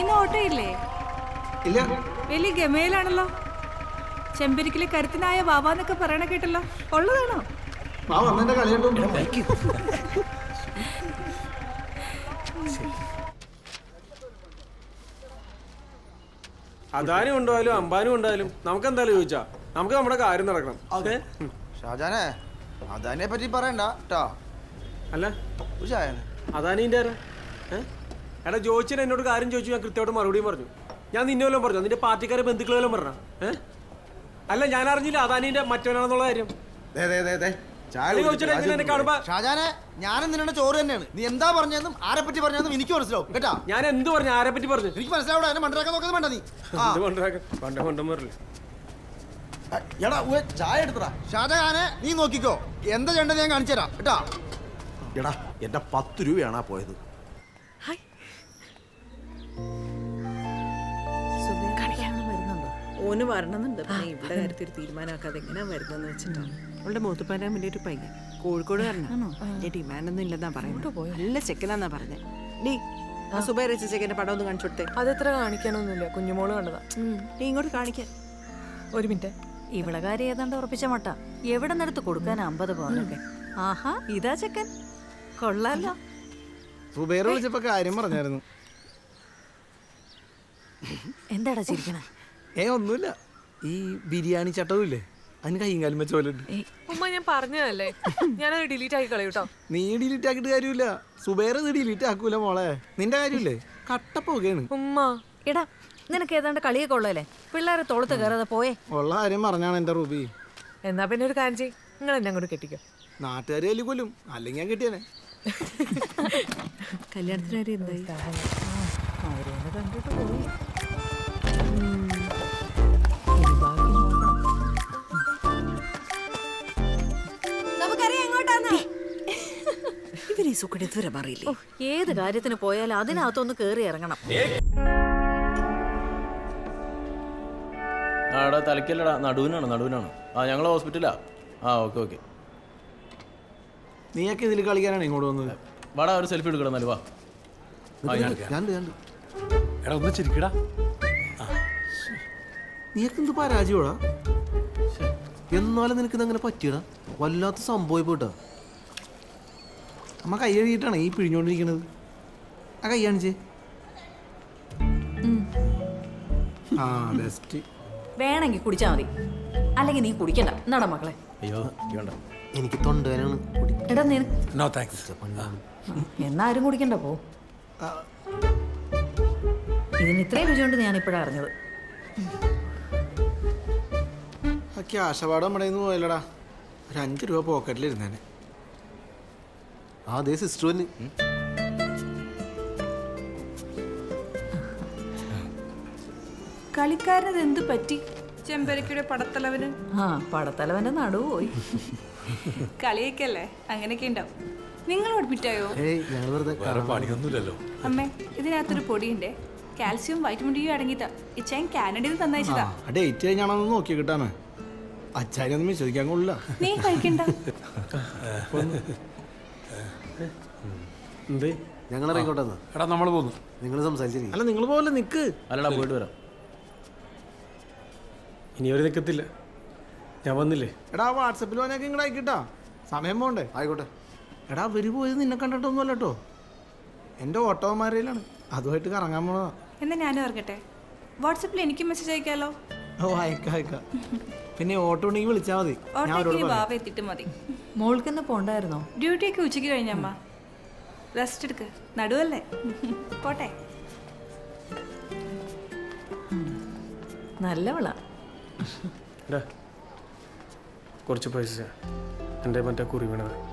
ഇന്ന് ഓട്ടോ ഇല്ലേ. ഇല്ല വലിയ ഗമയിലാണല്ലോ. ചെമ്പരിക്കിലെ കരുത്തനായ വാവാന്നൊക്കെ പറയണ കേട്ടല്ലോ. ഉള്ളതാണോ? അദാനും ഉണ്ടായാലും അംബാനും ഉണ്ടായാലും നമുക്ക് എന്തായാലും ചോദിച്ചാ? നമുക്ക് നമ്മുടെ കാര്യം നടക്കണം. ഓക്കെ. ഷാജാനെ അദാനിയെ പറ്റി പറയണ്ട കേട്ടോ അല്ല. അദാനിന്റെ ആരാ? ഏ? എടാ ജോയിച്ചൻ എന്നോട് കാര്യം ചോദിച്ചു ഞാൻ കൃത്യമായിട്ട് മറുപടിയും പറഞ്ഞു. ഞാൻ നിന്നെ വല്ലതും പറഞ്ഞു? നിന്റെ പാർട്ടിക്കാരെ ബന്ധുക്കളെ വല്ലതും പറഞ്ഞ? ഏഹ് അല്ല ഞാൻ അറിഞ്ഞില്ല അദാനിന്റെ മറ്റവനാണെന്നുള്ള കാര്യം. ദേ, ദേ, ദേ, ദേ. ചായ നീ എങ്ങനെ എന്നെ കാണുമ്പോ ഷാജാനെ ഞാനും നിന്നെ ചോറ് തന്നെയാണ്. നീ എന്താ പറഞ്ഞതെന്നും ആരെ പറ്റി പറഞ്ഞതെന്നും എനിക്ക് മനസ്സിലാവും കേട്ടാ? ഞാൻ എന്ത് പറഞ്ഞു? ആരെ പറ്റി പറഞ്ഞു? എനിക്ക് മനസ്സിലാവിടെ എന്നെ മണ്ടരാക്കാൻ നോക്കുന്നത് വേണ്ട നീ. പണ്ട് കൊണ്ടുവരില്ലേ എടാ ചായ എടുത്തടാ. ഷാജഹാനെ നീ നോക്കിക്കോ. എന്താ ചെയ്യേണ്ടത് ഞാൻ കാണിച്ചു തരാം കേട്ടാ? എടാ എന്റെ പത്ത് രൂപയാണ് പോയത്. ഓന് വരണമെന്നുണ്ട്. പിന്നെ ഇവിടെ കാര്യത്തിൽ ഒരു തീരുമാനമാക്കാതെ എങ്ങനെയാ വരുന്നതെന്ന് വെച്ചിട്ടാണ് അവളുടെ മൂത്തുപ്പാരാൻ വേണ്ടി ഒരു പയ്യൻ. കോഴിക്കോട് വരണം വലിയ ഡിമാൻഡൊന്നും ഇല്ലെന്നാ പറയുന്നത്. നല്ല ചെക്കനാന്നാ പറഞ്ഞത് നീ ആ സുബൈർ ചെക്കന്റെ പടം ഒന്ന് കാണിച്ചു കൊടുത്തേ. അതെത്ര കാണിക്കാനൊന്നുമില്ല കുഞ്ഞുമോൾ കണ്ടതാ. നീ ഇങ്ങോട്ട് കാണിക്കാൻ ഒരു മിനിറ്റ്. ഇവളെ കാര്യം ഏതാണ്ട് ഉറപ്പിച്ച മട്ട. എവിടെ നിന്നെടുത്ത് കൊടുക്കാൻ അമ്പത് പവനൊക്കെ ആഹാ ഇതാ ചെക്കൻ. കൊള്ളാലോ. സുബൈർ വിളിച്ചപ്പോ കാര്യം പറഞ്ഞായിരുന്നു. എന്താടാ ചിരിക്കണേ? ഏ ഒന്നുമില്ല. ഈ ബിരിയാണി ചട്ടവും ഇല്ലേ അതിന് കൈയും കാലും വെച്ച പോലെ ഉമ്മ ഞാൻ പറഞ്ഞതല്ലേ? ഞാനത് ഡിലീറ്റ് ആക്കി കളയും കേട്ടോ നീ ഡിലീറ്റ് ആക്കിയിട്ട് കാര്യമില്ല. സുബേർ ഇത് ഡിലീറ്റ് ആക്കൂല മോളെ. നിന്റെ കാര്യമില്ലേ? കട്ടപ്പോകയാണ് ഉമ്മ എടാ നിനക്ക് ഏതാണ്ട് കളിയൊക്കെ ഉള്ളല്ലേ പിള്ളേരെ തൊളുത്ത് കയറാതെ പോയേ. ഉള്ള കാര്യം പറഞ്ഞാണ് എന്റെ റൂബി. എന്നാ പിന്നെ ഒരു കാര്യം ചെയ്യ്. നിങ്ങൾ എന്നെ അങ്ങോട്ട് കെട്ടിക്കോ. നാട്ടുകാരി വലിയ കൊല്ലും. അല്ലെങ്കിൽ ഞാൻ കെട്ടിയനെ. കല്യാണത്തിന് വരെ എന്തായി? കണ്ടിട്ട് പോയി. സുഖം ഇതുവരെ മാറിയില്ലേ? ഏത് കാര്യത്തിന് പോയാലും അതിനകത്തൊന്ന് കേറി ഇറങ്ങണം. ആടാ എടാ തലക്കല്ലടാ നടുവിനാണ് നടുവിനാണ്. ആ ഞങ്ങൾ ഹോസ്പിറ്റലാ ആ ഓക്കെ ഓക്കെ. നീയൊക്കെ ഇതിൽ കളിക്കാനാണ് ഇങ്ങോട്ട് വന്നത്. വാടാ ഒരു സെൽഫി എടുക്കണം എന്നാലും വാ. ആ, ഞാൻ എടുക്കാം. ഞാൻ ഞാൻ എടാ ഒന്ന് ചിരിക്കടാ. നീയൊക്കെ എന്ത് പരാജയമാടാ എന്നാലും നിനക്ക് ഇതങ്ങനെ പറ്റിയടാ വല്ലാത്ത സംഭവം പോയിട്ടാ. അമ്മ കൈ കഴുകിയിട്ടാണ് ഈ പിഴിഞ്ഞോണ്ടിരിക്കണത്. ആ കൈ കാണിച്ചേ. ആ ബെസ്റ്റ് വേണമെങ്കിൽ കുടിച്ചാ മതി. അല്ലെങ്കിൽ നീ കുടിക്കണ്ട. എന്നാടാ മക്കളെ. അയ്യോ വേണ്ട. എനിക്ക് തൊണ്ടവേനാണ് എടാ നീ നോ താങ്ക്സ് എന്നാരും കുടിക്കണ്ട പോ. ഇതിന് ഇത്രയും രുചിയുണ്ട് ഞാൻ ഇപ്പോഴാണ് അറിഞ്ഞത്. ക്യാഷ് അവാർഡ് നമ്മുടെ പോയല്ലടാ. ഒരു അഞ്ച് രൂപ പോക്കറ്റിലിരുന്നേനെ ആ അതേ സിസ്റ്റർ തന്നെ കളിക്കാരനത് എന്ത് പറ്റി? ചെമ്പരക്കിയുടെ പടത്തലവന്? ആ പടത്തലവന്റെ നടുവ് പോയി. കളിയൊക്കെയല്ലേ? അങ്ങനെയൊക്കെ ഉണ്ടാവും. നിങ്ങൾ ഞങ്ങൾ വെറുതെ അമ്മേ ഇതിനകത്തൊരു പൊടിയുണ്ടേ. കാൽസ്യം വൈറ്റമിൻ ഡി അടങ്ങിയതാ. ഇച്ചാൻ കാനഡയിൽ നിന്ന് തന്നയച്ചതാ. ഡേറ്റ് കഴിഞ്ഞാണെന്ന് നോക്കി ചോദിക്കാൻ അച്ചാരിയൊന്നും വിശ്വസിക്കാൻ കൊള്ളില്ല. നീ കഴിക്കണ്ട. എന്തേ? ഞങ്ങൾ ഇറങ്ങിക്കോട്ടെ എടാ നമ്മൾ പോകുന്നു നിങ്ങൾ സംസാരിച്ചിരിക്കും. അല്ല നിങ്ങൾ പോലെ നിക്ക്. അല്ലടാ പോയിട്ട് വരാം. ഇനി അവർ നിൽക്കത്തില്ല ഞാൻ വന്നില്ലേ? എടാ വാട്സപ്പിൽ വന്നൊക്കെ ഇങ്ങോട്ട് അയക്കിട്ടാ. സമയം പോണ്ടേ? ആയിക്കോട്ടെ. എടാ അവർ പോയത് നിന്നെ കണ്ടിട്ടൊന്നുമല്ല കേട്ടോ എന്റെ ഓട്ടോമാരയിലാണ് അതുമായിട്ട് കറങ്ങാൻ പോണതാ. എന്നാ ഞാനും ഇറങ്ങട്ടെ. വാട്സപ്പിൽ എനിക്ക് മെസ്സേജ് അയക്കാലോ? ഓ അയക്കാം അയക്കാം. പിന്നെ ഓട്ടോ ഉണ്ടെങ്കിൽ വിളിച്ചാൽ മതി. ഞാൻ അവരോട് ഓട്ടോയ്ക്ക് എത്തിയിട്ട് മതി. മോൾക്കെന്നെ പോണ്ടായിരുന്നോ? ഡ്യൂട്ടിയൊക്കെ ഉച്ചയ്ക്ക് കഴിഞ്ഞമ്മ റെസ്റ്റ് എടുക്ക്. നടുവല്ലേ? പോട്ടെ. നല്ലവളാ. കുറച്ച് പൈസ. എന്റെ മറ്റേ കുറി വീണത്.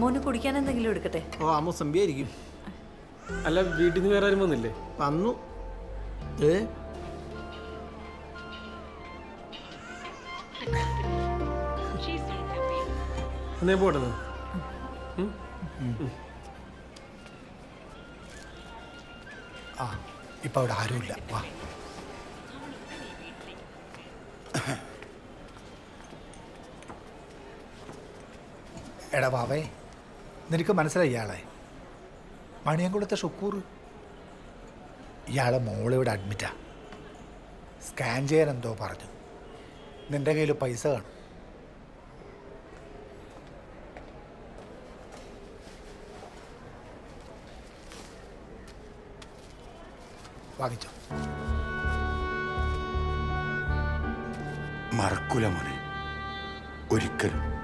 മോന് കുടിക്കാൻ എന്തെങ്കിലും എടുക്കട്ടെ? ഓ അമ്മ സംഭിയായിരിക്കും അല്ല വീട്ടിൽ നിന്ന് വേറെ ആരും വന്നില്ലേ? വന്നു. ഏ? എന്നേ പോട്ടെന്ന് ആ ഇപ്പം അവിടെ ആരുമില്ല. വാ. എടാ വാവേ നിനക്ക് മനസ്സിലായി ഇയാളെ? മണിയൻകുളത്തെ ഷുക്കൂർ. ഇയാളെ മോളിവിടെ അഡ്മിറ്റാ സ്കാൻ ചെയ്യാൻ എന്തോ പറഞ്ഞു. നിന്റെ കയ്യിൽ പൈസ കാണും. വാങ്ങിച്ചോ. മറക്കൂല മോനെ. ഒരിക്കലും.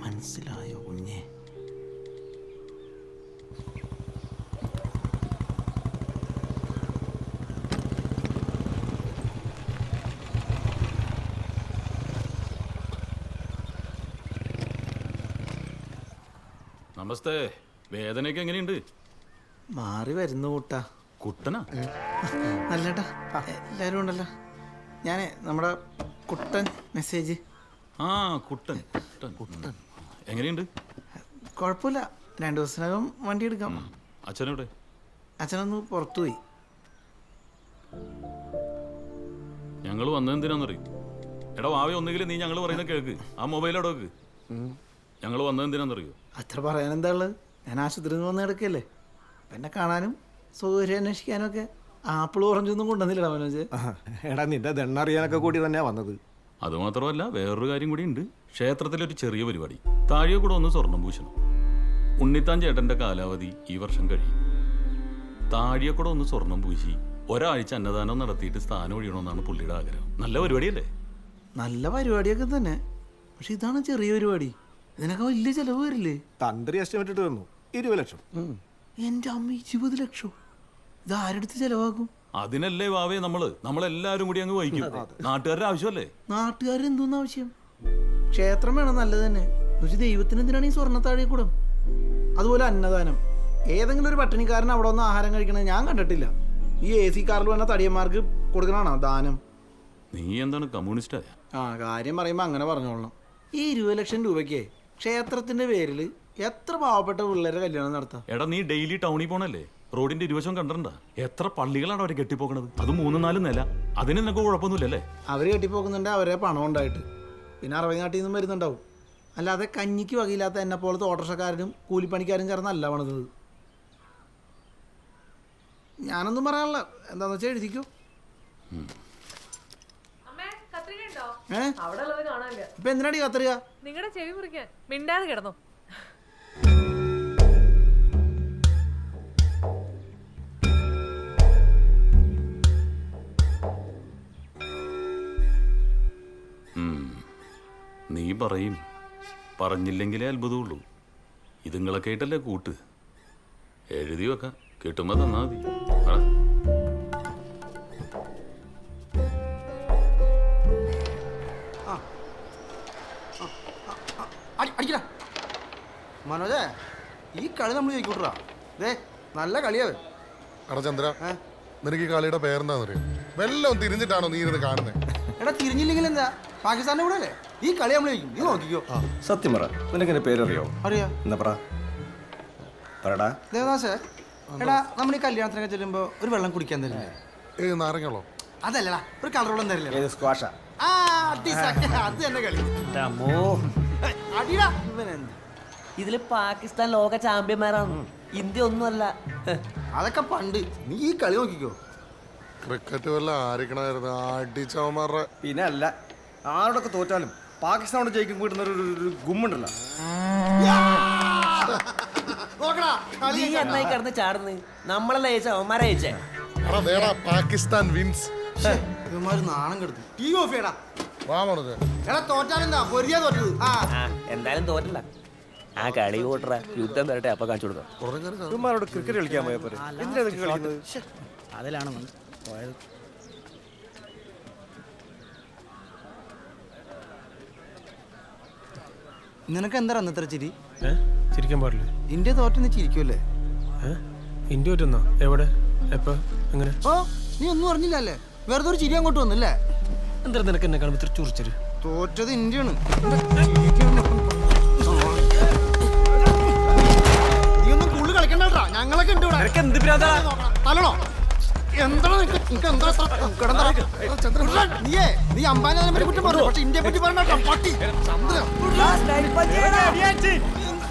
മനസ്സിലായോ കുഞ്ഞെ? നമസ്തേ വേദനയൊക്കെ എങ്ങനെയുണ്ട്? മാറി വരുന്നു കൂട്ടാ. കുട്ടനാ? നല്ലട്ടാ എല്ലാരും ഉണ്ടല്ലോ. ഞാൻ നമ്മുടെ കുട്ടൻ മെസ്സേജ്. ആ കുട്ടൻ കുട്ടൻ. കുട്ടൻ. എങ്ങനെയുണ്ട്? കുഴപ്പമില്ല. രണ്ടു ദിവസത്തിനകം വണ്ടി എടുക്കാം. അച്ഛനെവിടെ? അച്ഛനൊന്ന് പുറത്തു പോയി ഞങ്ങൾ വന്നതെന്തിനാന്നറിയും? എടാ വാവി ഒന്നുകിൽ നീ ഞങ്ങൾ പറയുന്ന കേൾക്ക്. ആ മൊബൈൽ അവിടെ വെക്ക് ഞങ്ങൾ വന്നതെന്തിനാണെന്നറിയോ അത്ര പറയാൻ എന്താ ഉള്ളത്? ഞാൻ ആശുപത്രിയിൽ നിന്ന് വന്ന് കിടക്കല്ലേ എന്നെ കാണാനും സൗകര്യം അന്വേഷിക്കാനും ഒക്കെ ആപ്പിൾ ഓറഞ്ചൊന്നും കൊണ്ടുവന്നില്ലടാ മനോജ്. എടാ നിന്റെ ദണ്ണറിയാനൊക്കെ കൂടി തന്നെയാ വന്നത്. അതുമാത്രമല്ല വേറൊരു കാര്യം കൂടി ഉണ്ട്. ക്ഷേത്രത്തിലൊരു ചെറിയ പരിപാടി. താഴെ കൂടെ ഒന്ന് സ്വർണം പൂശണം. ഉണ്ണിത്താൻ ചേട്ടന്റെ കാലാവധി ഈ വർഷം കഴിയും. താഴെ കൂടെ ഒന്ന് സ്വർണം പൂശി ഒരാഴ്ച അന്നദാനം നടത്തിയിട്ട് സ്ഥാനം ഒഴിയണമെന്നാണ് പുള്ളിയുടെ ആഗ്രഹം. നല്ല പരിപാടിയല്ലേ? നല്ല പരിപാടിയൊക്കെ തന്നെ. പക്ഷെ ഇതാണ് ചെറിയ പരിപാടി. ഇതിനൊക്കെ വലിയ ചെലവ് വരില്ലേ? തന്ത്രി എസ്റ്റിമേറ്റ് ഇട്ട് തന്നു. ഇരുപത് ലക്ഷം. എന്റെ അമ്മ ഇരുപത് ലക്ഷം. ഇത് ആരെടുത്ത് ചെലവാക്കും അതിനല്ലേ വാവേ നമ്മൾ. നമ്മളെല്ലാരും കൂടി അങ്ങ് വഹിക്കും. നാട്ടുകാരുടെ ആവശ്യമല്ലേ? നാട്ടുകാർ എന്തോന്ന് ആവശ്യം? ക്ഷേത്രം വേണം നല്ലത് തന്നെ. പക്ഷെ ദൈവത്തിന് എന്തിനാണ് ഈ സ്വർണത്താഴെ കൂടം അതുപോലെ അന്നദാനം. ഏതെങ്കിലും ഒരു പട്ടിണിക്കാരൻ അവിടെ വന്ന് ആഹാരം കഴിക്കണത് ഞാൻ കണ്ടിട്ടില്ല. ഈ എ സി കാറിൽ വന്ന തടിയന്മാർക്ക് കൊടുക്കണാണോ ദാനം? നീ എന്താണ് കമ്മ്യൂണിസ്റ്റായ? ആ കാര്യം പറയുമ്പോൾ അങ്ങനെ പറഞ്ഞോളണം. ഈ ഇരുപത് ലക്ഷം രൂപയ്ക്ക് ക്ഷേത്രത്തിന്റെ പേരിൽ എത്ര പാവപ്പെട്ട പിള്ളേരെ കല്യാണം നടത്താം? എടാ നീ ഡെയിലി ടൗണിൽ പോണല്ലേ? റോഡിന്റെ ഇരുവശം കണ്ടിട്ടുണ്ടാ? എത്ര പള്ളികളാണ് അവരെ കെട്ടിപ്പോക്കണത്? അത് മൂന്നും നാലും നില. അതിന് നിനക്ക് കുഴപ്പമൊന്നുമില്ലല്ലേ? അവർ കെട്ടിപ്പോക്കുന്നുണ്ട് അവരെ പണം ഉണ്ടായിട്ട്. പിന്നെ അറബി നാട്ടിൽ നിന്നും വരുന്നുണ്ടാവും. അല്ലാതെ കഞ്ഞിക്ക് വകയില്ലാത്ത എന്നെ പോലത്തെ ഓട്ടോറിക്ഷക്കാരനും കൂലിപ്പണിക്കാരും ചേർന്നല്ല പണിതത്. ഞാനൊന്നും പറയാനില്ല. എന്താന്ന് വെച്ചാൽ എഴുതിക്കോ. കത്രിക ഉണ്ടോ ഏ? അവിടെ ഉള്ളത് കാണാനില്ല. ഇപ്പൊ എന്തിനാടി കത്തറിയ നിങ്ങളുടെ ചെവി മുറിക്കാൻ. മിണ്ടാതെ കിടന്നു. നീ പറയും. പറഞ്ഞില്ലെങ്കിലേ അത്ഭുതമുള്ളൂ. ഇതുങ്ങളൊക്കെ ആയിട്ടല്ലേ കൂട്ട്. എഴുതി വെക്കാം. കിട്ടുമ്പോ തന്നാ മതി. മനോജേ ഈ കളി നമ്മൾ ജയിക്കൂട്ടാ ദേ നല്ല കളിയാവൻ എടാ ചന്ദ്ര നിനക്ക് ഈ കളിയുടെ പേരെന്താണെന്നറിയോ വല്ലതും തിരിഞ്ഞിട്ടാണോ നീ ഇരുന്ന് കാണുന്നത് എടാ തിരിഞ്ഞില്ലെങ്കിൽ എന്താ? പാകിസ്ഥാന്റെ കൂടെ അല്ലേ? ഈ കളി നമ്മൾ ജയിക്കും. നീ നോക്കിക്കോ. സത്യം പറ നിനക്ക് എന്റെ പേരറിയോ? അറിയാ. എന്നാ പറ. പറടാ. ദേവദാസേ എടാ നമ്മൾ ഈ കല്യാണത്തിനൊക്കെ ചെല്ലുമ്പോ ഒരു വെള്ളം കുടിക്കാൻ തരില്ലേ? ഏ നാരങ്ങളോ അതല്ലടാ ഒരു കളർ വെള്ളം തരില്ലേ? സ്ക്വാഷാ? ആ അടി സഖ്യ, അത് തന്നെ കളി. ഏയ്, അടിടാ ഇവനെന്ത്? ഇതിൽ പാകിസ്ഥാൻ ലോക ചാമ്പ്യന്മാരാണ്. ഇന്ത്യ ഒന്നുമല്ല. അതൊക്കെ പണ്ട്. നീ ഈ കളി നോക്കിക്കോ. ക്രിക്കറ്റ് വല്ല ആരിക്കണായിരുന്നു? അടിച്ചവന്മാരുടെ പിന്നെ അല്ല ആരോടൊക്കെ തോറ്റാലും പാകിസ്ഥാനോട് ജയിക്കും കിട്ടുന്ന ഒരു ഒരു ഗുമ്മുണ്ടല്ലോ. നോക്കടാ കളി നീ എന്നായി കിടന്ന് ചാടുന്നു? നമ്മളല്ല അയച്ച അവന്മാരെ അയച്ചേ എടാ ദേടാ പാകിസ്ഥാൻ വിൻസ് ഇവന്മാര് നാണം കെടുത്തു. ടീ ഓഫ് ചെയ്യടാ വാ എടാ തോറ്റാലെന്താ? പൊരിയാ തോറ്റത്. ആ. ആ എന്തായാലും തോറ്റല്ല ആ കളി കൂട്ടറ. യുദ്ധം വരട്ടെ അപ്പൊ കാണിച്ചു കൊടുക്കാം. ക്രിക്കറ്റ് കളിക്കാൻ പോയപ്പോ അതിലാണ് പോയത്. നിനക്ക് എന്താ അന്നത്ര ചിരി? ചിരിക്കാൻ പാടില്ല. ഇന്ത്യ തോറ്റെന്ന് ചിരിക്കുമല്ലേ ഇന്ത്യ തോറ്റെന്നോ? എവിടെ? എപ്പോ? എങ്ങനെ? ഓ നീ ഒന്നും അറിഞ്ഞില്ലല്ലേ? വെറുതെ ഒരു ചിരി അങ്ങോട്ട് വന്നില്ലേ? എന്താ നിനക്ക് എന്നെ കാണുമ്പോൾ ഇത്ര ചുറിച്ചത് തോറ്റത് ഇന്ത്യയാണ്. ഭ്രാന്താടാ. ഉണ്ട് എന്താണ് നിനക്ക് നിനക്ക്? എന്താ ഇത്ര കിടന്നാ? ഉരുളൻ, നീയേ നീ അമ്പാനെ പറ്റി കുറ്റം പറഞ്ഞു പക്ഷെ ഇന്ത്യയെ പറ്റി പറഞ്ഞ പട്ടി. ചന്ദ്രൻ.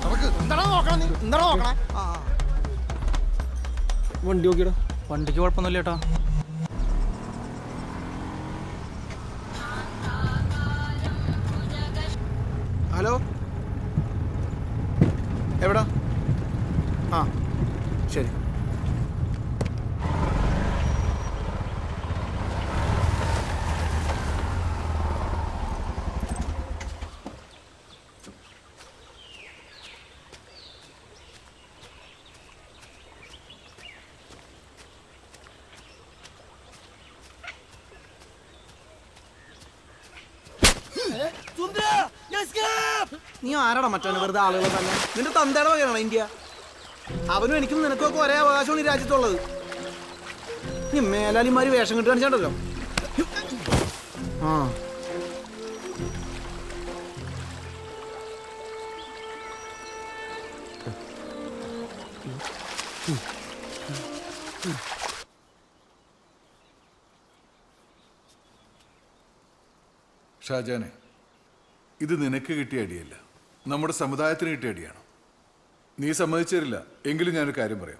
നമുക്ക് എന്താണോ നോക്കണം നീ? എന്താണോ നോക്കണേ? ആ, ആ. വണ്ടി നോക്കിയടാ. വണ്ടിക്ക് കുഴപ്പമൊന്നുമില്ല ഹലോ? എവിടാ? ആ. ശരി. നീ ആരാടാ മറ്റവന് വെറുതെ ആളുകളെ തന്നെ നിന്റെ തന്തയുടെ വകയാണോ ഇന്ത്യ? അവനും എനിക്കും നിനക്കൊക്കെ ഒരേ അവകാശമാണ് ഈ രാജ്യത്തുള്ളത്. നീ മേലാലിമാര് വേഷം കിട്ടി കാണിച്ചാണ്ടല്ലോ ആ. ഷാജാനെ ഇത് നിനക്ക് കിട്ടിയ അടിയല്ല. നമ്മുടെ സമുദായത്തിന് കിട്ടിയ അടിയാണ്? നീ സമ്മതിച്ചേരില്ല. എങ്കിലും ഞാനൊരു കാര്യം പറയാം.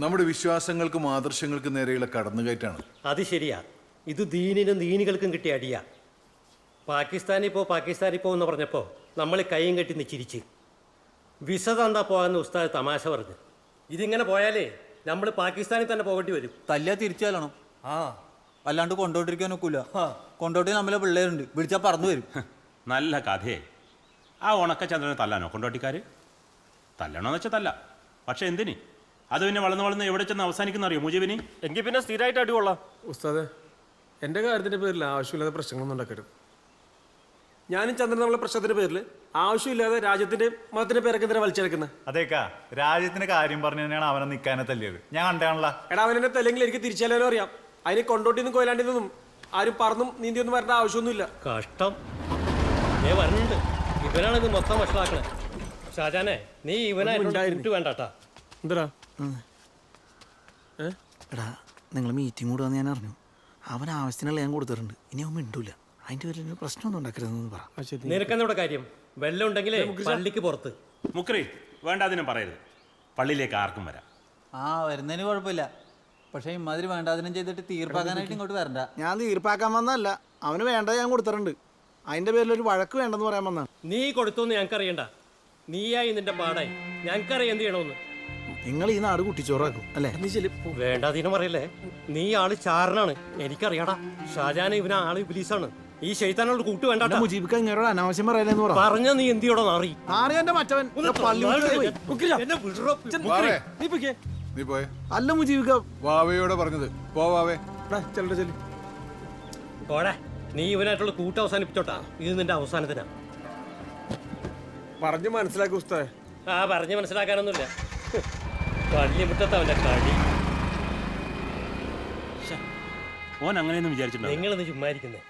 നമ്മുടെ വിശ്വാസങ്ങൾക്കും ആദർശങ്ങൾക്കും നേരെയുള്ള കടന്നുകയറ്റാണ്. അത് ശരിയാ. ഇത് ദീനിനും ദീനികൾക്കും കിട്ടിയ അടിയാ. പാകിസ്ഥാനിൽ പോ പാകിസ്ഥാനിൽ പോ എന്ന് പറഞ്ഞപ്പോൾ നമ്മൾ കൈയും കെട്ടി നിച്ചിരിച്ച് വിസ തന്നാ പോകാന്ന് ഉസ്താദ് തമാശ പറഞ്ഞു. ഇതിങ്ങനെ പോയാലേ നമ്മൾ പാകിസ്ഥാനിൽ തന്നെ പോകേണ്ടി വരും. തല്ലിയാ തിരിച്ചു തല്ലണം ആ. അല്ലാണ്ട് കൊണ്ടോട്ടിരിക്കാൻ ഒക്കൂല. കൊണ്ടോട്ടി നമ്മളെ പിള്ളേരുണ്ട്. വിളിച്ചാൽ പറഞ്ഞു വരും. നല്ല കഥയെ. ആ ഉണക്കചന്ദ്രനെ തല്ലാനോ കൊണ്ടോട്ടിക്കാര്? തല്ലണോന്ന് വെച്ചാൽ തല്ല. പക്ഷെ എന്തിന്? അത് പിന്നെ വളർന്ന് വളർന്ന് എവിടെ ചെന്ന് അവസാനിക്കുന്ന അറിയോ മുജീബിനി? എങ്കിൽ പിന്നെ സ്ഥിരമായിട്ട് അടികൊള്ളാം ഉസ്താദ് എന്റെ കാര്യത്തിന്റെ പേരിൽ ആവശ്യമില്ലാതെ പ്രശ്നങ്ങളൊന്നും ഉണ്ടാക്കരുത്. ഞാനും ചന്ദ്രൻ നമ്മളെ പ്രശ്നത്തിന്റെ പേരിൽ ആവശ്യമില്ലാതെ രാജ്യത്തിന്റെ മതത്തിന്റെ പേരൊക്കെ എന്തിനാ വലിച്ചെടുക്കുന്നത് അതേക്കാ രാജ്യത്തിന്റെ കാര്യം പറഞ്ഞു തന്നെയാണ് അവനെ നിൽക്കാനെ തല്ലിയത്. ഞാൻ കണ്ടാണല്ലോ എടാ അവനെ തല്ലെങ്കിൽ എനിക്ക് തിരിച്ചാലോ അറിയാം. അതിന് കൊണ്ടോട്ടിന്നും കൊയിലാണ്ടിന്നും ആരും പറന്നും നീന്തിയൊന്നും വരേണ്ട ആവശ്യമൊന്നുമില്ല. കഷ്ടം. ഏ ഇവനാണ് ഇത് മൊത്തം വഷളാക്കണേ. ഷാജാനെ നീ ഇവനായിട്ട് വേണ്ടാട്ടാ എന്താ എടാ നിങ്ങൾ മീറ്റിംഗ് കൂടെ വന്ന് ഞാൻ അറിഞ്ഞു. അവൻ ആവശ്യത്തിനുള്ള ഞാൻ കൊടുത്തിട്ടുണ്ട്. ഇനി അവൻ മിണ്ടൂല. അതിന്റെ പേരിൽ പ്രശ്നമൊന്നും ഉണ്ടാക്കരുതെന്ന് പറ. നിനക്കെന്നോടെ കാര്യം? വെള്ളം ഉണ്ടെങ്കിലേ പള്ളിക്ക് പുറത്ത്. മുക്രി വേണ്ട അതിനും പറയരുത്. പള്ളിയിലേക്ക് ആർക്കും വരാം. ആ വരുന്നതിന് കുഴപ്പമില്ല. പക്ഷേ ഇമാതിരി വേണ്ടാതിനും ചെയ്തിട്ട് തീർപ്പാക്കാനായിട്ട് ഇങ്ങോട്ട് വരണ്ട. ഞാൻ തീർപ്പാക്കാൻ വന്നതല്ല. അവന് വേണ്ടത് ഞാൻ കൊടുത്തിട്ടുണ്ട്. അതിന്റെ പേരിൽ ഒരു വഴക്ക് വേണ്ടെന്ന് പറയാൻ വന്നാണ് നീ കൊടുത്തു ഞങ്ങൾക്ക് ഞങ്ങൾക്കറിയണ്ട. നീയായി നിന്റെ പാടായി. ഞങ്ങൾക്കറിയാം എന്ത് ചെയ്യണമെന്ന്. നിങ്ങൾ ഈ നാട് കുട്ടിച്ചോറാക്കും അല്ലേ? വേണ്ടാതീനം പറയല്ലേ? നീ ആൾ ചാരനാണ്. എനിക്കറിയാടാ ഷാജാൻ ഇവന ആൾ ഇബിലീസാണ്. ഈ ശൈത്താനോട് കൂട്ട് വേണ്ട ജീവിക്കാൻ ഇങ്ങനെ അനാവശ്യം പറയലെന്ന് പറ. പറഞ്ഞ നീ എന്തിയോടോ നാറി എന്റെ മറ്റവൻ? പള്ളി വിട്ടു പോയി. എന്നെ വിടറോ. വാവേ, നീ പൊയ്ക്കേ നീ പോയെ. അല്ല മുജീബിക്ക. വാവയോടെ പറഞ്ഞത്. പോവാവേ ചെല്ലട്ടെ ചെല്ലു. പോടാ. നീ ഇവനായിട്ടുള്ള കൂട്ട് അവസാനിപ്പിച്ചോട്ടാ. ഇത് നിന്റെ അവസാനത്തിനാ. പറഞ്ഞു മനസ്സിലാക്കി ഉസ്താദ്. ആ പറഞ്ഞു മനസ്സിലാക്കാനൊന്നുമില്ല. പള്ളിമുറ്റത്ത് അവന്റെ കളി ഓൻ അങ്ങനെയൊന്നും വിചാരിച്ചിട്ടുണ്ടോ നിങ്ങളൊന്ന് ചുമ്മാ ഇരിക്കുന്നേ.